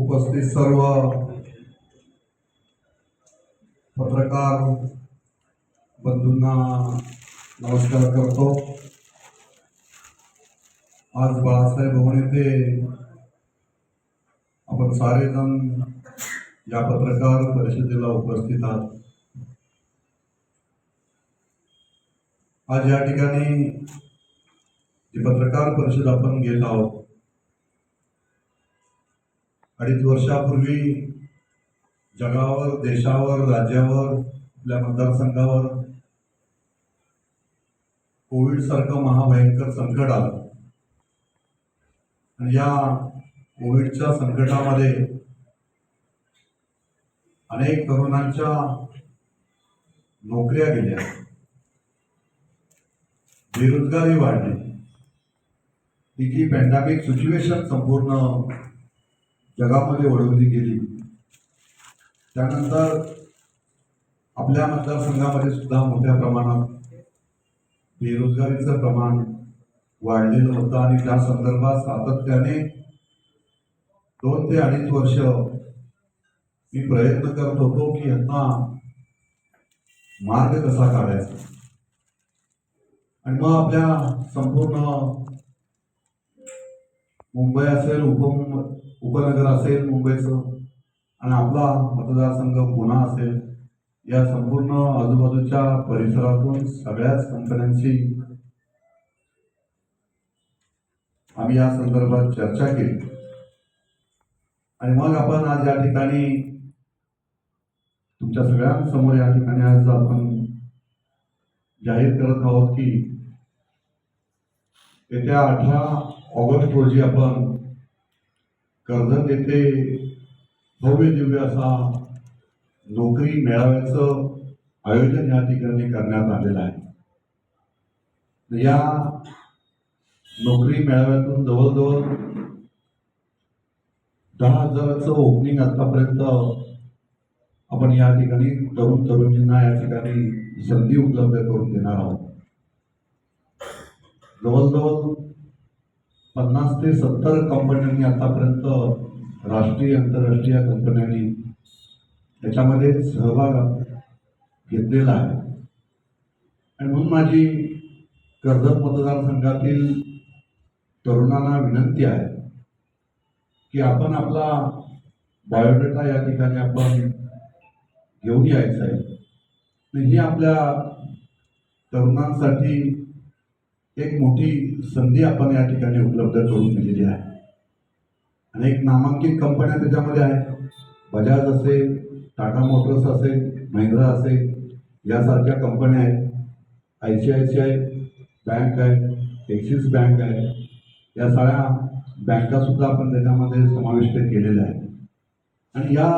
उपस्थित सर्व पत्रकार बंधूंना नमस्कार करतो. आज बाळासाहेब भवन येथे आपण सारेजण या पत्रकार परिषदेला उपस्थित आहात. आज या ठिकाणी जी पत्रकार परिषद आपण गेलो आहोत अडीच वर्षापूर्वी जगावर देशावर राज्यावर आपल्या मतदारसंघावर कोविड सारखं महाभयंकर संकट आलं. आणि या कोविडच्या संकटामध्ये अनेक तरुणांच्या नोकऱ्या गेल्या. बेरोजगारी वाढली. ही जी पॅन्डेमिक सिच्युएशन संपूर्ण जगामध्ये ओढवली गेली. त्यानंतर आपल्या मतदारसंघामध्ये सुद्धा मोठ्या प्रमाणात बेरोजगारीचं प्रमाण वाढलेलं होतं आणि त्या संदर्भात सातत्याने दोन ते अडीच वर्ष मी प्रयत्न करत होतो की यांना मार्ग कसा काढायचा. आणि मग आपल्या संपूर्ण मुंबई असेल उपमुंबई उपनगर असेल मुंबईचं आणि आपला मतदारसंघ पुणा असेल या संपूर्ण आजूबाजूच्या परिसरातून सगळ्याच कंपन्यांशी आम्ही या संदर्भात चर्चा केली. आणि मग आपण आज या ठिकाणी तुमच्या सगळ्यांसमोर या ठिकाणी आज आपण जाहीर करत आहोत की येत्या अठरा ऑगस्ट रोजी आपण कर्जत येथे भव्य दिव्य असा नोकरी मेळाव्याचं आयोजन या ठिकाणी करण्यात आलेलं आहे. या नोकरी मेळाव्यातून जवळजवळ दहा हजाराचं ओपनिंग आतापर्यंत आपण या ठिकाणी तरुण तरुणींना या ठिकाणी संधी उपलब्ध करून देणार आहोत. जवळजवळ पन्नास ते सत्तर कंपन्यांनी आतापर्यंत राष्ट्रीय आंतरराष्ट्रीय कंपन्यांनी त्याच्यामध्ये सहभाग घेतलेला आहे. आणि म्हणून माझी कर्जत मतदारसंघातील तरुणांना विनंती आहे की आपण आपला बायोडेटा या ठिकाणी आपण घेऊन यायचं आहे. ही आपल्या तरुणांसाठी एक मोठी संधी आपण या ठिकाणी उपलब्ध करून दिलेली आहे. अनेक नामांकित कंपन्या त्याच्यामध्ये आहेत. बजाज असेल टाटा मोटर्स असेल महिंद्रा असेल यासारख्या कंपन्या आहेत. I C I C I bank आहे एक्सिस बँक आहे. या सगळ्या बँकासुद्धा आपण त्याच्यामध्ये समाविष्ट केलेल्या आहेत. आणि या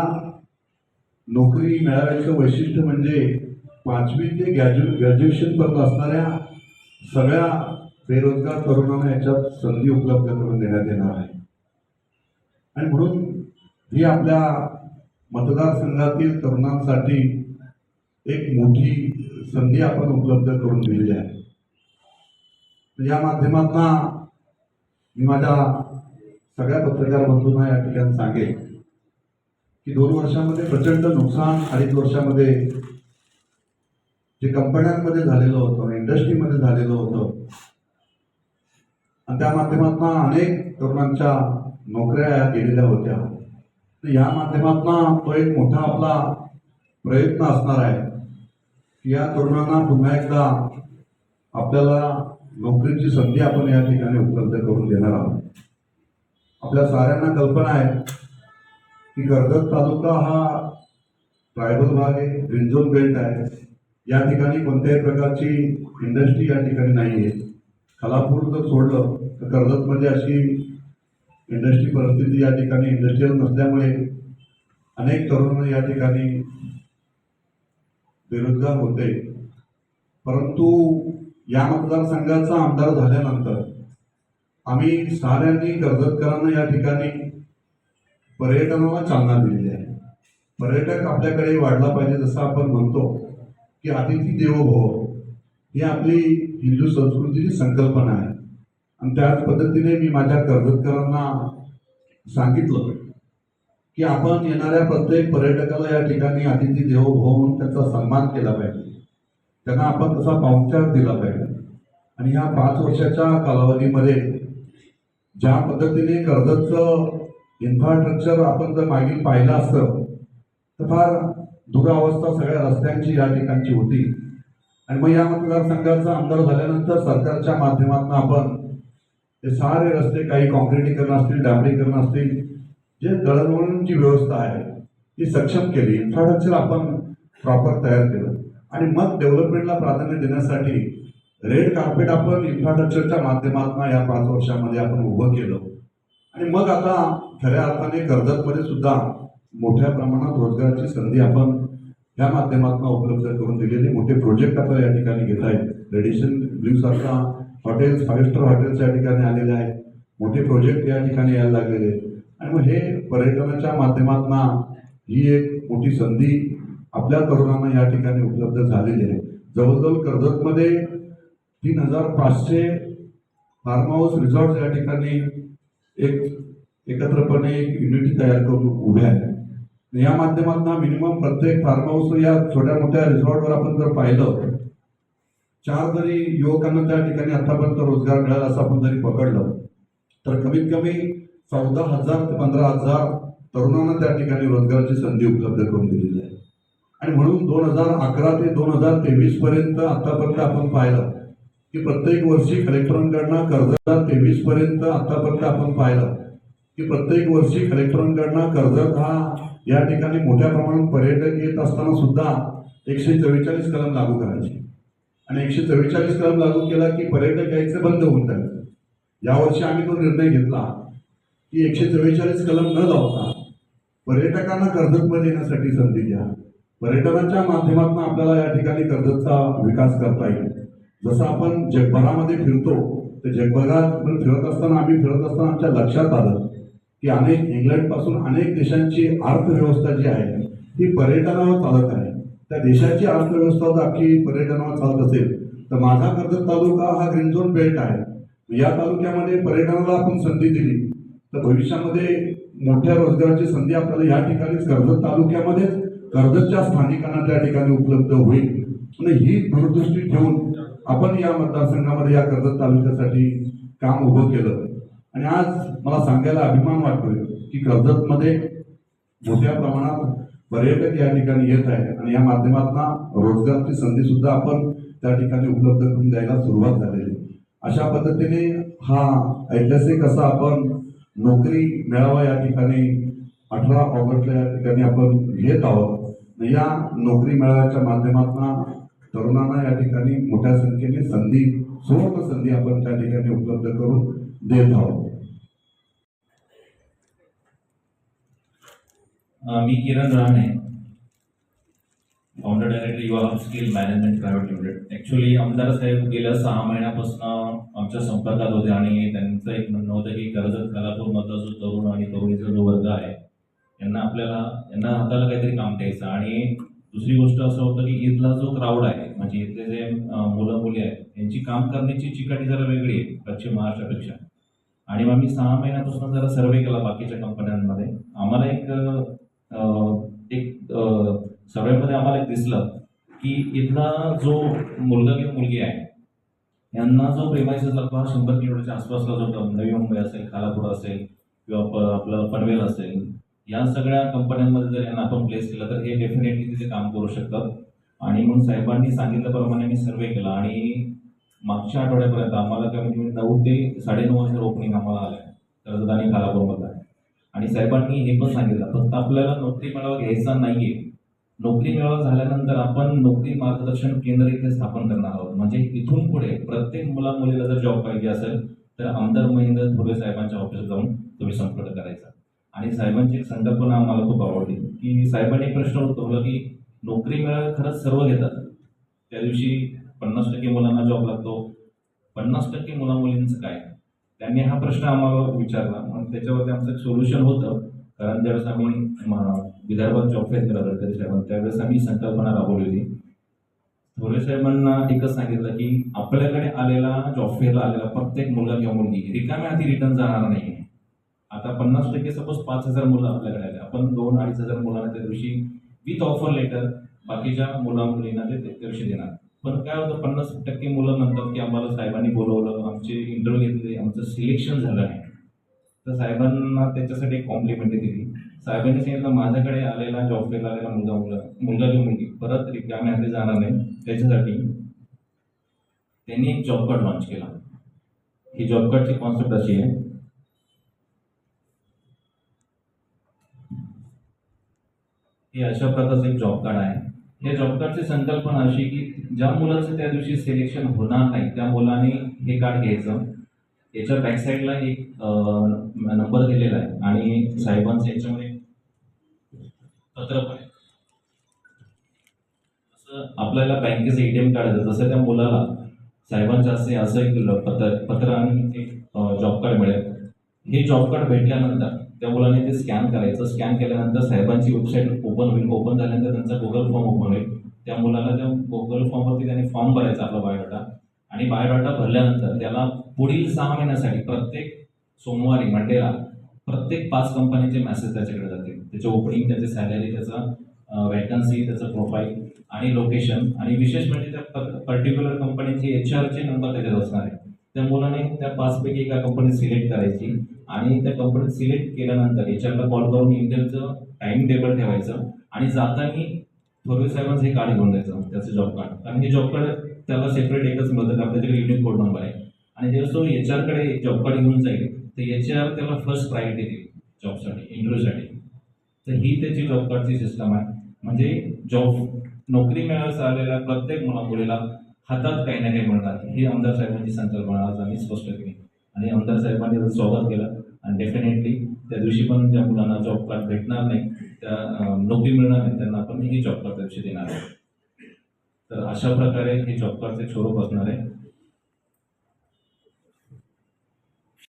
नोकरी मिळाव्याचं वैशिष्ट्य म्हणजे पाचवी ते ग्रॅज्यु ग्रॅज्युएशनपर्यंत असणाऱ्या सगळ्या बेरोजगार तरुणांना याच्यात संधी उपलब्ध करून देण्यात येणार आहे. आणि म्हणून ही आपल्या मतदारसंघातील तरुणांसाठी एक मोठी संधी आपण उपलब्ध करून दिलेली आहे. या माध्यमातून मी माझ्या सगळ्या पत्रकार बंधूंना या ठिकाणी सांगेन की दोन वर्षामध्ये प्रचंड नुकसान अडीच वर्षामध्ये जे कंपन्यांमध्ये झालेलं होतं इंडस्ट्रीमध्ये झालेलं होतं आणि त्या माध्यमातून अनेक तरुणांच्या नोकऱ्या गेलेल्या होत्या. तर या माध्यमातून तो एक मोठा आपला प्रयत्न असणार आहे की या तरुणांना पुन्हा एकदा आपल्याला नोकरीची संधी आपण या ठिकाणी उपलब्ध करून देणार आहोत. आपल्या साऱ्यांना कल्पना आहे की कर्जत तालुका हा ट्रायबल भाग आहे ग्रीन झोन बेल्ट आहे. या ठिकाणी कोणत्याही प्रकारची इंडस्ट्री या ठिकाणी नाही आहे खालापूर जर सोडलं तर कर्जतमध्ये अशी इंडस्ट्री परिस्थिती या ठिकाणी इंडस्ट्रीयल नसल्यामुळे अनेक तरुण या ठिकाणी बेरोजगार होते. परंतु या मतदारसंघाचा आमदार झाल्यानंतर आम्ही साऱ्यांनी कर्जतकरांना या ठिकाणी पर्यटनाला चालना दिलेली आहे. पर्यटक आपल्याकडे वाढला पाहिजे जसं आपण म्हणतो. की अतिथी देवो भव. ही आपली हिंदू संस्कृतीची संकल्पना आहे. आणि त्याच पद्धतीने मी माझ्या कर्जतकरांना सांगितलं की आपण येणाऱ्या प्रत्येक पर्यटकाला या ठिकाणी अतिथी देवो भव म्हणून त्याचा सन्मान केला पाहिजे. त्यांना आपण तसा पाहुणचार दिला पाहिजे. आणि ह्या पाच वर्षाच्या कालावधीमध्ये ज्या पद्धतीने कर्जतचं इन्फ्रास्ट्रक्चर आपण जर मागील पाहिलं असतं तर फार दुरावस्था सगळ्या रस्त्यांची या ठिकाणची होती. आणि मग या मतदारसंघाचा आमदार झाल्यानंतर सरकारच्या माध्यमातून आपण ते सारे रस्ते काही काँक्रिटीकरण असतील डांबरीकरण असतील जे दळणवळणची व्यवस्था आहे ती सक्षम केली. इन्फ्रास्ट्रक्चर आपण प्रॉपर तयार केलं. आणि मग डेव्हलपमेंटला प्राधान्य देण्यासाठी रेड कार्पेट आपण इन्फ्रास्ट्रक्चरच्या माध्यमातून या पाच वर्षामध्ये आपण उभं केलं. आणि मग आता खऱ्या अर्थाने कर्जतमध्ये सुद्धा मोठ्या प्रमाणात रोजगाराची संधी आपण या माध्यमातून उपलब्ध करून दिलेले मोठे प्रोजेक्ट आपल्याला या ठिकाणी घेत आहेत. रेडिशन ब्ल्यू सारखा हॉटेल्स फाईव्ह स्टार हॉटेल्स या ठिकाणी आलेले आहेत. मोठे प्रोजेक्ट या ठिकाणी यायला लागलेले आणि मग हे पर्यटनाच्या माध्यमातून ही एक मोठी संधी आपल्या तरुणांना या ठिकाणी उपलब्ध झालेली आहे. जवळजवळ कर्जतमध्ये तीन हजार पाचशे फार्म हाऊस रिसॉर्ट या ठिकाणी एक एकत्रपणे एक युनिटी तयार करून उभ्या आहेत. या माध्यमातून मिनिमम प्रत्येक फार्म हाऊस या छोट्या मोठ्या रिसॉर्टवर आपण जर पाहिलं चार जरी युवकांना त्या ठिकाणी आतापर्यंत रोजगार मिळाला असं आपण जरी पकडलं तर कमीत कमी चौदा हजार ते पंधरा हजार तरुणांना त्या ठिकाणी रोजगाराची संधी उपलब्ध करून दिलेली आहे. आणि म्हणून दोन हजार अकरा ते दोन हजार तेवीस पर्यंत आतापर्यंत आपण पाहिलं की प्रत्येक वर्षी कलेक्टरांकडनं कर्ज तेवीस पर्यंत आतापर्यंत आपण पाहिलं. की प्रत्येक वर्षी कलेक्टरांकडनं कर्जत हा या ठिकाणी मोठ्या प्रमाणात पर्यटक येत असताना सुद्धा एकशे चव्वेचाळीस कलम लागू करायचे. आणि एकशे चव्वेचाळीस कलम लागू केला की पर्यटक यायचे बंद होऊन जायचं. यावर्षी आम्ही तो निर्णय घेतला की एकशे चव्वेचाळीस कलम न लावता पर्यटकांना कर्जतमध्ये येण्यासाठी संधी द्या. पर्यटनाच्या माध्यमातून आपल्याला या ठिकाणी कर्जतचा विकास करता येईल. जसं आपण जगभरामध्ये फिरतो तर जगभरात पण फिरत असताना आम्ही फिरत असताना आमच्या लक्षात आलं की अनेक इंग्लंडपासून अनेक देशांची अर्थव्यवस्था जी आहे ती पर्यटनावर चालत आहे. त्या देशाची अर्थव्यवस्था जर अख्खी पर्यटनावर चालत असेल तर माझा कर्जत तालुका हा ग्रीन झोन बेल्ट आहे. या तालुक्यामध्ये पर्यटनाला आपण संधी दिली. तर भविष्यामध्ये मोठ्या रोजगाराची संधी आपल्याला या ठिकाणीच कर्जत तालुक्यामध्येच कर्जतच्या स्थानिकांना त्या ठिकाणी उपलब्ध होईल. आणि ही दूरदृष्टी ठेवून आपण या मतदारसंघामध्ये या कर्जत तालुक्यासाठी काम उभं केलं. आणि आज मला सांगायला अभिमान वाटतोय की कर्जतमध्ये मोठ्या प्रमाणात पर्यटक या ठिकाणी येत आहे आणि या माध्यमातून रोजगारची संधी सुद्धा आपण त्या ठिकाणी उपलब्ध करून द्यायला सुरुवात झालेली अशा पद्धतीने हा ऐतिहासिक असा आपण नोकरी मेळावा या ठिकाणी अठरा ऑगस्टला या ठिकाणी आपण घेत आहोत. या नोकरी मेळाव्याच्या माध्यमातून तरुणांना या ठिकाणी मोठ्या संख्येने संधी सुवर्ण संधी आपण त्या ठिकाणी उपलब्ध करून देत. आहोत मी Kiran Rahane founder director Yuva skill management private limited actually आमदार साहेब गेल्या सहा महिन्यापासून आमच्या संपर्कात होते आणि त्यांचं एक म्हणणं होतं की कर्जत खालापूरमधला जो तरुण आणि तरुणीचा जो वर्ग आहे यांना आपल्याला यांना हाताला काहीतरी काम द्यायचं. आणि दुसरी गोष्ट असं होतं की इथला जो क्राऊड आहे म्हणजे इथले जे मुलं मुली आहेत यांची काम करण्याची चिकाटी जरा वेगळी आहे पश्चिम महाराष्ट्रापेक्षा. आणि मग मी सहा महिन्यापासून जरा सर्वे केला बाकीच्या कंपन्यांमध्ये. आम्हाला एक एक सर्वेमध्ये आम्हाला एक दिसलं की इथला जो मुलगा किंवा मुलगी आहे यांना जो प्रेमायसेस लागतो हा शंभर किलोमीटरच्या आसपासला जो नवी मुंबई असेल खालापूर असेल किंवा आपलं पनवेल असेल या सगळ्या कंपन्यांमध्ये जर यांना आपण प्लेस केलं तर हे डेफिनेटली तिथे काम करू शकतात आणि म्हणून साहेबांनी सांगितल्याप्रमाणे मी सर्वे केला आणि मागच्या आठवड्यापर्यंत आम्हाला कमीत कमी म्हणजे नऊ ते साडेनऊ वाजता ओपनिंग आम्हाला आहे कर्जत आणि आहे आणि साहेबांनी हे पण सांगितलं फक्त आपल्याला नोकरी मेळावा घ्यायचा नाही आहे नोकरी मेळावा झाल्यानंतर आपण नोकरी मार्गदर्शन केंद्र इथे स्थापन करणार आहोत. म्हणजे इथून पुढे प्रत्येक मुला मुलीला जर जॉब पाहिजे असेल तर आमदार महेंद्र थोरे साहेबांच्या ऑफिसात जाऊन तुम्ही संपर्क करायचा. आणि साहेबांची एक संकल्पना आम्हाला खूप आवडली की साहेबांनी प्रश्न उद्भवला की नोकरी मेळावे खरंच सर्व घेतात. त्या दिवशी पन्नास टक्के मुलांना जॉब लागतो. पन्नास टक्के मुला मुलींचं काय? त्यांनी हा प्रश्न आम्हाला विचारला. मग त्याच्यावरती आमचं एक सोल्युशन होतं. कारण ज्यावेळेस आम्ही विदर्भात जॉब फेअर केला गडकरी साहेबांना त्यावेळेस आम्ही संकल्पना राबवली होती. थोरे साहेबांना एकच सांगितलं की आपल्याकडे आलेला जॉब फेअरला आलेला प्रत्येक मुलगा किंवा मुलगी रिकाम्या हाती रिटर्न जाणार नाही. आता पन्नास टक्के सपोज पाच हजार मुलं आपल्याकडे आले. आपण दोन अडीच हजार मुलांना त्या दिवशी विथ ऑफर लेटर बाकीच्या मुला मुलींना ते त्या दिवशी देणार. पण काय होतं पन्नास टक्के मुलं म्हणतात की आम्हाला साहेबांनी बोलवलं आमचे इंटरव्ह्यू घेतले आमचं सिलेक्शन झालं नाही. तर साहेबांना त्याच्यासाठी एक कॉम्प्लिमेंटरी दिली. साहेबांनी सांगितलं माझ्याकडे आलेला जॉब फेल आलेला मुलगा मुलगा मुलगा किंवा मुलगी परत रिकाम्या हाती जाणार नाही. त्याच्यासाठी त्यांनी एक जॉब कार्ड लॉन्च केला. ही जॉब कार्डची कॉन्सेप्ट अशी आहे. हे अशा प्रकारचं एक जॉब कार्ड आहे. या जॉबकार्डची संकल्पना अशी की ज्या मुलाचं त्या दिवशी सिलेक्शन होणार नाही त्या मुलाने हे कार्ड घ्यायचं. याच्या बॅक साईडला एक नंबर दिलेला आहे आणि साहेबांचं याच्यामध्ये पत्र पण आहे. असं आपल्याला बँकेचं एटीएम कार्ड येतं. तसं त्या मुलाला साहेबांच्या असे असं एक पत्र पत्र आणि एक जॉब कार्ड मिळेल. हे जॉब कार्ड भेटल्यानंतर त्या मुलाने ते स्कॅन करायचं. स्कॅन केल्यानंतर साहेबांची वेबसाईट ओपन होईल. ओपन झाल्यानंतर त्यांचा गुगल फॉर्म ओपन होईल. त्या मुलाला त्या गुगल फॉर्मवरती त्याने फॉर्म भरायचा आपला बायोडाटा आणि बायोडाटा भरल्यानंतर त्याला पुढील सहा महिन्यासाठी प्रत्येक सोमवारी मंडेला प्रत्येक पाच कंपनीचे मेसेज त्याच्याकडे जातील. त्याचे ओपनिंग त्याचे सॅलरी त्याचा वॅकन्सी त्याचं प्रोफाईल आणि लोकेशन आणि विशेष म्हणजे त्या पर्टिक्युलर कंपनीचे एच आरचे नंबर त्याच्यात असणार आहे. त्या मुलाने त्या पाचपैकी एका कंपनी सिलेक्ट करायची आणि त्या कंपनीत सिलेक्ट केल्यानंतर एच कॉल करून इंटरचं टाइम टेबल ठेवायचं आणि जाताना थोरवे साहेबांचं हे कार्ड घेऊन द्यायचं त्याचं जॉब कार्ड कारण हे जॉब कार्ड त्याला सेपरेट एकच मिळतं कारण त्याच्याकडे युनिक कोड नंबर आहे. आणि जेव्हा तो एच आरकडे जॉब कार्ड घेऊन जाईल तर एच आर त्याला फर्स्ट प्रायोरिटी देईल जॉबसाठी इंटरव्ह्यूसाठी तर ही त्याची जॉब कार्डची सिस्टम आहे. म्हणजे जॉब नोकरी मिळायला आलेल्या प्रत्येक मुला मुलीला हातात काही ना काही मिळणार ही आमदार साहेबांची संकल्पना आज आम्ही स्पष्ट केली. आणि आमदार साहेबांनी त्याचं स्वागत केलं आणि डेफिनेटली त्या दिवशी पण ज्या मुलांना जॉब कार्ड भेटणार नाही त्या नोकरी मिळणार नाही त्यांना आपण हे जॉब कार्ड दिवशी देणार आहे तर अशा प्रकारे हे जॉब कार्डचे स्वरूप असणार आहे.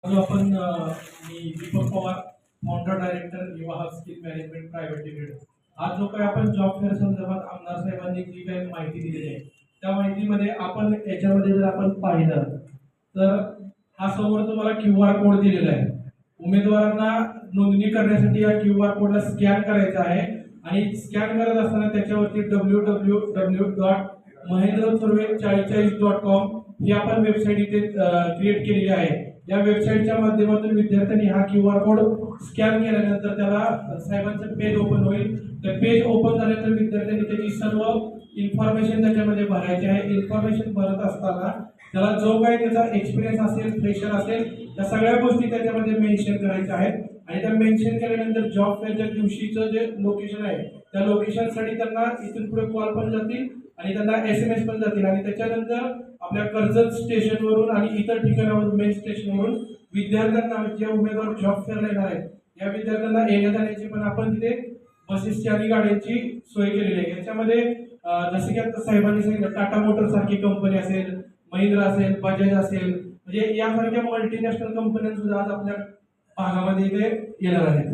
आपण मी Deepak Pawar founder director Vivah skill management private limited. आज जो काही आपण जॉब फेअर संदर्भात आमदार साहेबांनी जी काही माहिती दिलेली आहे त्या माहितीमध्ये आपण याच्यामध्ये जर आपण पाहिलं तर हा समोर तुम्हाला क्यू आर कोड दिलेला आहे. उमेदवारांना नोंदणी करण्यासाठी या क्यू आर कोडला स्कॅन करायचा आहे आणि स्कॅन करत असताना त्याच्यावरती W W W dot Mahendra चाळीस चाळीचाळीस डॉट कॉम ही आपण वेबसाईट इथे क्रिएट केलेली आहे. या वेबसाईटच्या माध्यमातून विद्यार्थ्यांनी हा क्यू आर कोड स्कॅन केल्यानंतर त्याला साहेबांचं पेज ओपन होईल. त्या पेज ओपन झाल्यानंतर विद्यार्थ्यांनी त्याची सर्व इन्फॉर्मेशन त्याच्यामध्ये भरायची आहे. इन्फॉर्मेशन भरत असताना त्याला जो काही त्याचा एक्सपिरियन्स असेल फ्रेशर असेल त्या सगळ्या गोष्टी त्याच्यामध्ये मेन्शन करायच्या आहेत. आणि त्या मेन्शन केल्यानंतर जॉब फेअरच्या दिवशीचं जे लोकेशन आहे त्या लोकेशनसाठी त्यांना इथून पुढे कॉल पण जातील. आणि त्यांना एस एम एस पण जातील. आणि त्याच्यानंतर आपल्या कर्जत स्टेशनवरून आणि इतर ठिकाणावरून मेन स्टेशनवरून विद्यार्थ्यांना जे उमेदवार जॉब फेअरला येणार आहेत या विद्यार्थ्यांना येण्या जाण्याची पण आपण तिथे बसेसची आणि गाड्यांची सोय केलेली आहे. याच्यामध्ये जसे जसं की आता साहेबांनी सांगितलं टाटा मोटर सारखी कंपनी असेल महिंद्रा असेल बजाज असेल म्हणजे यासारख्या मल्टीनॅशनल कंपन्या सुद्धा आज आपल्या भागामध्ये इथे येणार आहेत.